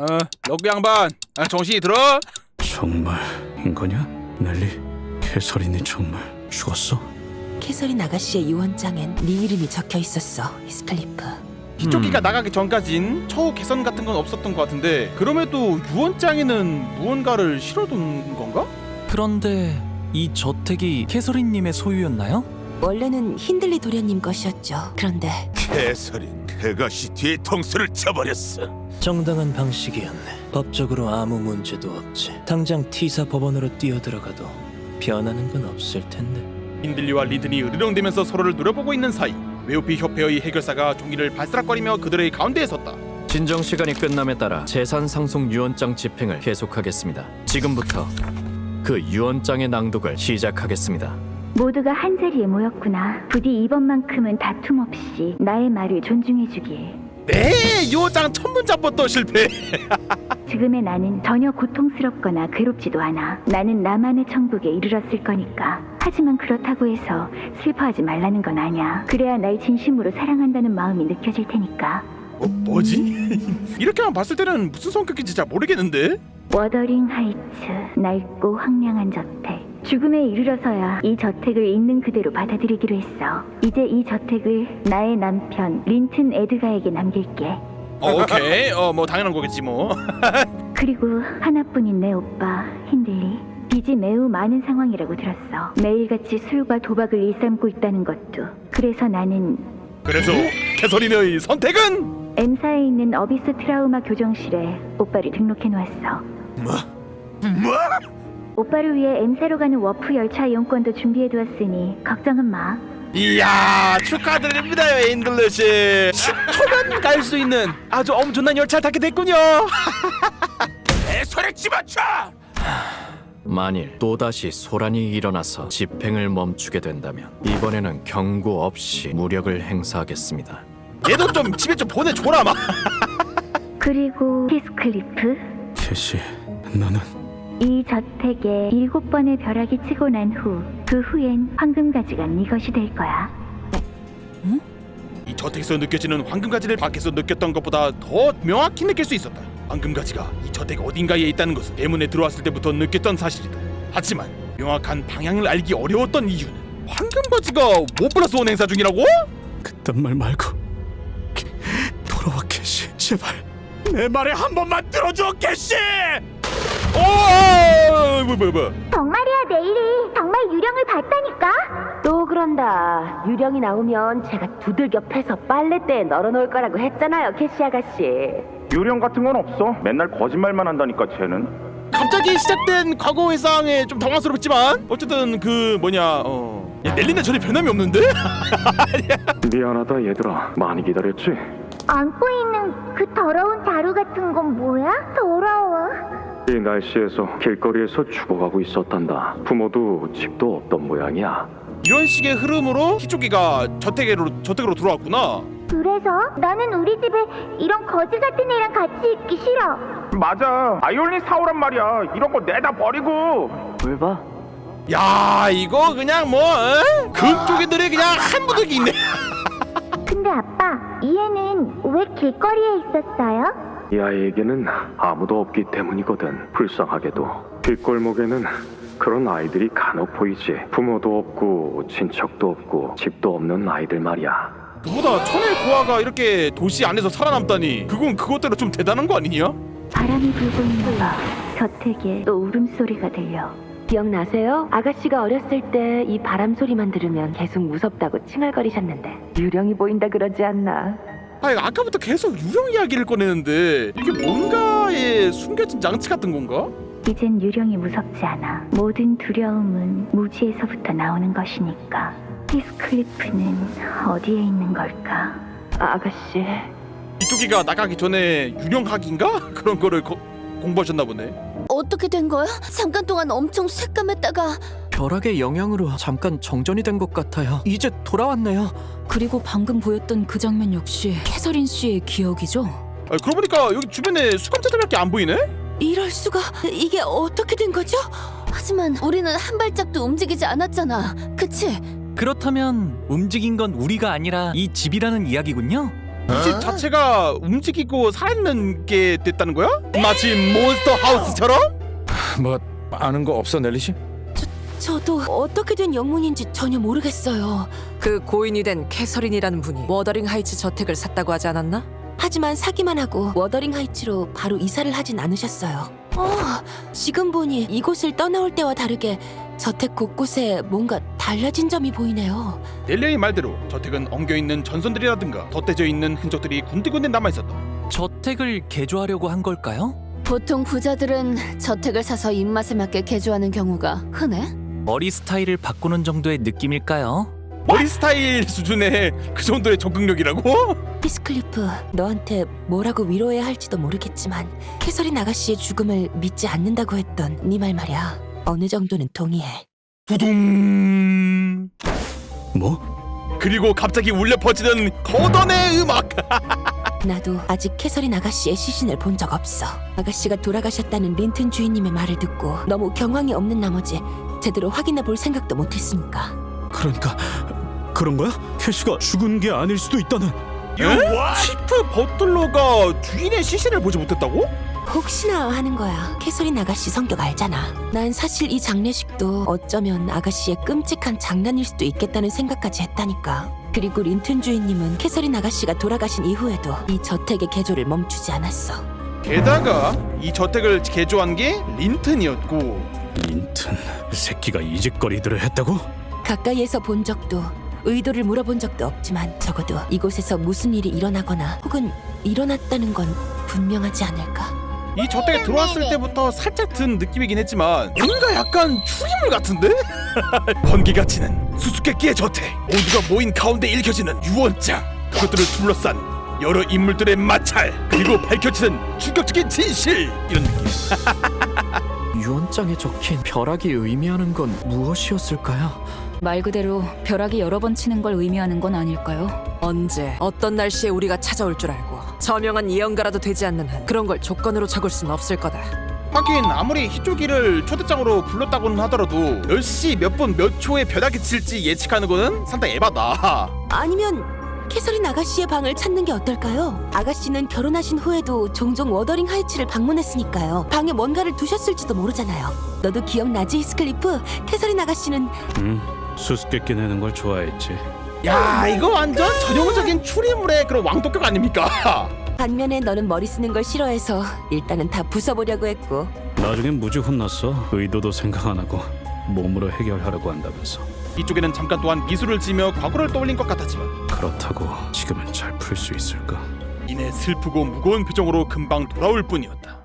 어, 럭비 양반, 아, 정신이 들어? 정말 인거냐? 넬리 캐서린이 정말 죽었어? 캐서린 아가씨의 유언장엔 네 이름이 적혀 있었어, 히스클리프. 기초기가 나가기 전까진 처우 개선 같은 건 없었던 것 같은데 그럼에도 유언장에는 무언가를 실어둔 건가? 그런데 이 저택이 캐서린님의 소유였나요? 원래는 힌들리 도련님 것이었죠. 그런데 캐서린 그것이 뒤통수를 쳐버렸어 정당한 방식이었네. 법적으로 아무 문제도 없지. 당장 T사 법원으로 뛰어들어가도 변하는 건 없을 텐데. 힌들리와 리든이 으르렁대면서 서로를 노려보고 있는 사이 웨오피 협회의 해결사가 종이를 발사락거리며 그들의 가운데에 섰다. 진정 시간이 끝남에 따라 재산 상속 유언장 집행을 계속하겠습니다. 지금부터 그 유언장의 낭독을 시작하겠습니다. 모두가 한 자리에 모였구나. 부디 이번만큼은 다툼 없이 나의 말을 존중해주길. 네, 유언장 첫 문장부터 실패. 지금의 나는 전혀 고통스럽거나 괴롭지도 않아. 나는 나만의 천국에 이르렀을 거니까. 하지만 그렇다고 해서 슬퍼하지 말라는 건 아니야. 그래야 날 진심으로 사랑한다는 마음이 느껴질 테니까. 뭐, 뭐지? 이렇게만 봤을 때는 무슨 성격인지 잘 모르겠는데. 워더링 하이츠, 낡고 황량한 저택. 죽음에 이르러서야 이 저택을 있는 그대로 받아들이기로 했어. 이제 이 저택을 나의 남편 린튼 에드가에게 남길게. 어, 오케이. 어, 뭐 당연한 거겠지 뭐. 그리고 하나뿐인 내 오빠 힌들리 빚이 매우 많은 상황이라고 들었어 매일같이 술과 도박을 일삼고 있다는 것도 그래서 나는 그래서 캐서린의 선택은 M사에 있는 어비스 트라우마 교정실에 오빠를 등록해 놓았어 뭐? 오빠를 위해 M사로 가는 워프 열차 이용권도 준비해 두었으니 걱정은 마. 이야 축하드립니다 에인들러 씨 10초간 갈수 있는 아주 엄청난 열차를 타게 됐군요. 내 손에 집어쳐! 만일 또다시 소란이 일어나서 집행을 멈추게 된다면 이번에는 경고 없이 무력을 행사하겠습니다. 얘도 좀 집에 좀 보내줘라 마. 그리고 히스클리프? 캐시 너는 이 저택에 일곱 번의 벼락이 치고 난 후 그 후엔 황금 가지가 네 것이 될 거야. 이 저택에서 느껴지는 황금 가지를 밖에서 느꼈던 것보다 더 명확히 느낄 수 있었다. 황금 가지가 이 저택 어딘가에 있다는 것은 대문에 들어왔을 때부터 느꼈던 사실이다. 하지만 명확한 방향을 알기 어려웠던 이유는 황금 가지가 원 플러스 원 행사 중이라고? 그딴 말 말고 캐- 돌아와 캐시 제발 내 말에 한 번만 들어줘 캐시 오 뭐, 뭐, 뭐. 정말이야 내일이 정말 유령을 봤다니까 또 그런다. 유령이 나오면 제가 두들겨 패서 빨래대에 널어놓을 거라고 했잖아요, 캐시 아가씨. 유령 같은 건 없어. 맨날 거짓말만 한다니까 쟤는. 갑자기 시작된 과거 회상에 좀 당황스럽지만 어쨌든 그 뭐냐 어 야, 넬리는 전혀 변함이 없는데? 미안하다 얘들아. 많이 기다렸지? 안고 있는 그 더러운 자루 같은 건? 더러워 이 날씨에서 길거리에서 죽어가고 있었단다. 부모도 집도 없던 모양이야. 이런 식의 흐름으로 희쪽이가 저택으로 저택으로 들어왔구나. 그래서 나는 우리 집에 이런 거지 같은 애랑 같이 있기 싫어 맞아. 아이올린 사오란 말이야. 이런 거 내다 버리고. 뭘 봐? 야 이거 그냥 뭐 어? 금쪽이들이 그냥 한 무더기 있네. 근데 아빠 이 애는 왜 길거리에 있었어요? 이 아이에게는 아무도 없기 때문이거든. 불쌍하게도. 뒷골목에는 그런 아이들이 간혹 보이지. 부모도 없고 친척도 없고 집도 없는 아이들 말이야. 그보다 천의 고아가 이렇게 도시 안에서 살아남다니 그건 그것대로 좀 대단한 거 아니냐? 바람이 불고 있나 봐 저택에 또 울음소리가 들려 기억나세요? 아가씨가 어렸을 때 이 바람 소리만 들으면 계속 무섭다고 칭얼거리셨는데 유령이 보인다 그러지 않나? 아니 아까부터 계속 유령 이야기를 꺼내는데 이게 뭔가의 숨겨진 장치 같은 건가? 이젠 유령이 무섭지 않아 모든 두려움은 무지에서부터 나오는 것이니까 히스클리프는 어디에 있는 걸까? 아, 아가씨, 이쪽이가 나가기 전에 유령학인가 그런 거를 거- 공부하셨나 보네. 어떻게 된 거야? 잠깐 동안 엄청 새까맸다가 벼락의 영향으로 잠깐 정전이 된 것 같아요. 이제 돌아왔네요. 그리고 방금 보였던 그 장면 역시 캐서린 씨의 기억이죠? 아, 그러고 보니까 여기 주변에 수감자들밖에 안 보이네. 이럴 수가 이게 어떻게 된 거죠? 하지만 우리는 한 발짝도 움직이지 않았잖아. 그치? 그렇다면 움직인 건 우리가 아니라 이 집이라는 이야기군요. 집 자체가 움직이고 살아있는 게 됐다는 거야? 마치 몬스터 하우스처럼? 뭐 아는 거 없어 넬리씨? 저도 어떻게 된 영문인지 전혀 모르겠어요. 그 고인이 된 캐서린이라는 분이 워더링 하이츠 저택을 샀다고 하지 않았나? 하지만 사기만 하고 워더링 하이츠로 바로 이사를 하진 않으셨어요. 어, 지금 보니 이곳을 떠나올 때와 다르게 저택 곳곳에 뭔가 달라진 점이 보이네요. 넬리의 말대로 저택은 엉겨 있는 전선들이라든가 덧대져 있는 흔적들이 군데군데 남아 있었다 저택을 개조하려고 한 걸까요? 보통 부자들은 저택을 사서 입맛에 맞게 개조하는 경우가 흔해? 머리 스타일을 바꾸는 정도의 느낌일까요? 머리 스타일 수준의 그 정도의 적응력이라고? 피스클리프, 너한테 뭐라고 위로해야 할지도 모르겠지만 캐서린 아가씨의 죽음을 믿지 않는다고 했던 네 말 말이야. 어느 정도는 동의해. 두둥 뭐? 그리고 갑자기 울려 퍼지는 거던의 음악 나도 아직 캐서린 아가씨의 시신을 본 적 없어. 아가씨가 돌아가셨다는 린튼 주인님의 말을 듣고 너무 경황이 없는 나머지 제대로 확인해 볼 생각도 못했으니까. 그러니까 그런 거야? 캐시가 죽은 게 아닐 수도 있다는. 치프 버틀러가 주인의 시신을 보지 못했다고? 혹시나 하는 거야. 캐서린 아가씨 성격 알잖아. 난 사실 이 장례식도 어쩌면 아가씨의 끔찍한 장난일 수도 있겠다는 생각까지 했다니까. 그리고 린튼 주인님은 캐서린 아가씨가 돌아가신 이후에도 이 저택의 개조를 멈추지 않았어. 게다가 이 저택을 개조한 게 린튼이었고 린튼 새끼가 이 짓거리들을 했다고? 가까이에서 본 적도 의도를 물어본 적도 없지만 적어도 이곳에서 무슨 일이 일어나거나 혹은 일어났다는 건 분명하지 않을까. 이 저택에 들어왔을 때부터 살짝 든 느낌이긴 했지만 뭔가 약간 추리물 같은데? 번개가 치는 수수께끼의 저택. 모두가 모인 가운데 읽혀지는 유언장. 그것들을 둘러싼 여러 인물들의 마찰. 그리고 밝혀지는 충격적인 진실. 이런 느낌. 유언장에 적힌 벼락이 의미하는 건 무엇이었을까요? 말 그대로 벼락이 여러 번 치는 걸 의미하는 건 아닐까요? 언제 어떤 날씨에 우리가 찾아올 줄 알고 저명한 예언가라도 되지 않는 한 그런 걸 조건으로 적을 순 없을 거다. 하긴 아무리 희조기를 초대장으로 불렀다고는 하더라도 몇 시 몇 분 몇 초에 벼락이 칠지 예측하는 거는 상당히 에바다 아니면 캐서린 아가씨의 방을 찾는 게 어떨까요? 아가씨는 결혼하신 후에도 종종 워더링 하이츠를 방문했으니까요. 방에 뭔가를 두셨을지도 모르잖아요. 너도 기억나지, 스클리프? 캐서린 아가씨는 응. 수수께끼 내는 걸 좋아했지. 야 이거 완전 전형적인 추리물의 그런 왕도격 아닙니까? 반면에 너는 머리 쓰는 걸 싫어해서 일단은 다 부숴보려고 했고 나중엔 무지 혼났어. 의도도 생각 안 하고 몸으로 해결하려고 한다면서. 이쪽에는 잠깐 또한 미술을 지며 과거를 떠올린 것 같았지만 그렇다고 지금은 잘 풀 수 있을까? 이내 슬프고 무거운 표정으로 금방 돌아올 뿐이었다.